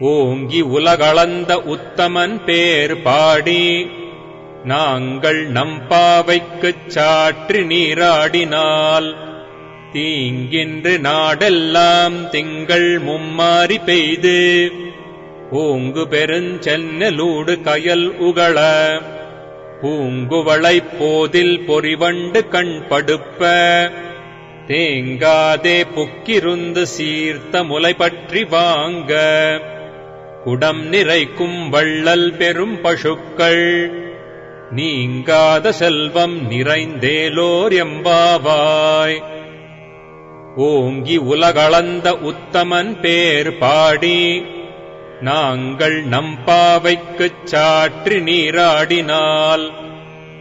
ஓங்கி உலகளந்த உத்தமன் பேர் பாடி. நாங்கள் நம் பாவைக்குச் சாற்றி நீராடினால். தீங்கின்று நாடெல்லாம் திங்கள் மும்மாறி பெய்து. ஓங்கு பெருஞ்சென்னலூடு கயல் உகள. பூங்குவளைப் போதில் பொறிவண்டு கண் படுப்ப. தேங்காதே புக்கிருந்து சீர்த்த முலை பற்றி வாங்க. குடம் நிறைக்கும் வள்ளல் பெரும் பசுக்கள். நீங்காத செல்வம் நிறைந்தேலோர் எம்பாவாய். ஓங்கி உலகளந்த உத்தமன் பேர் பாடி. நாங்கள் நம்பாவைக்குச் சாற்றி நீராடினால்.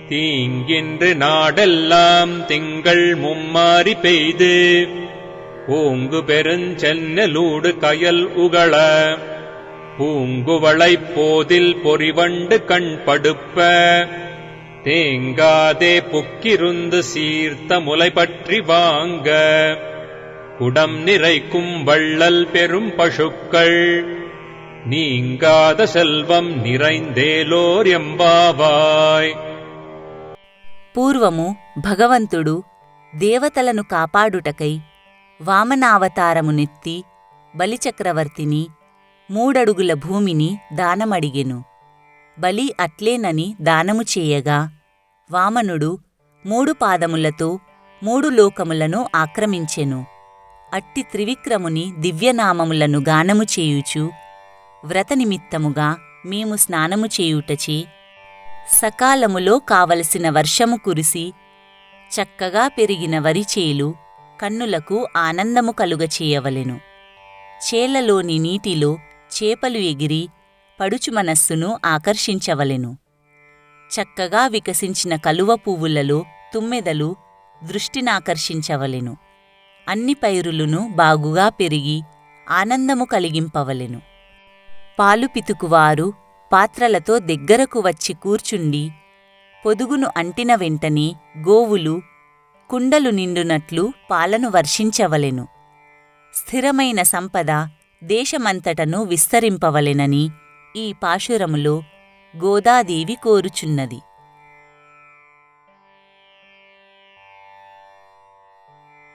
தீங்கின்று நாடெல்லாம் திங்கள் மும்மாறி பெய்து. ஓங்கு பெருஞ்சென்னலூடு கயல் உகள. பூங்குவளைப் போதில் பொறிவண்டு கண் படுப்ப தேங்காதே புக்கிருந்து சீர்த்த முலை பற்றி வாங்க குடம் நிறைக்கும் வள்ளல் பெரும் பசுக்கள் நீங்காத செல்வம் நிறைந்தேலோர் ఎంబావాయ్ పూర్వము భగవంతుడు దేవతలను కాపాడుటకై వామనావతారమునెత్తి బలిచక్రవర్తిని మూడడుగుల భూమిని దానమడిగెను. బలి అట్లేనని దానము చేయగా వామనుడు మూడు పాదములతో మూడు లోకములను ఆక్రమించెను. అట్టి త్రివిక్రముని దివ్యనామములను గానము చేయుచు వ్రతనిమిత్తముగా మేము స్నానము చేయుటచే సకాలములో కావలసిన వర్షము కురిసి చక్కగా పెరిగిన వరి చేలు కన్నులకు ఆనందము కలుగచేయవలెను. చేలలోని నీటిలో చేపలు ఎగిరి పడుచు మనస్సును ఆకర్షించవలెను. చక్కగా వికసించిన కలువ పువ్వులలో తుమ్మెదలు దృష్టినాకర్షించవలెను. అన్ని పైరులను బాగుగా పెరిగి ఆనందము కలిగింపవలెను. పాలు పితుకువారు పాత్రలతో దగ్గరకు వచ్చి కూర్చుండి పొదుగును అంటిన వెంటనే గోవులు కుండలు నిండునట్లు పాలను వర్షించవలెను. స్థిరమైన సంపద దేశమంతటను విస్తరింపవలెనని ఈ పాశురములో గోదాదేవి కోరుచున్నది.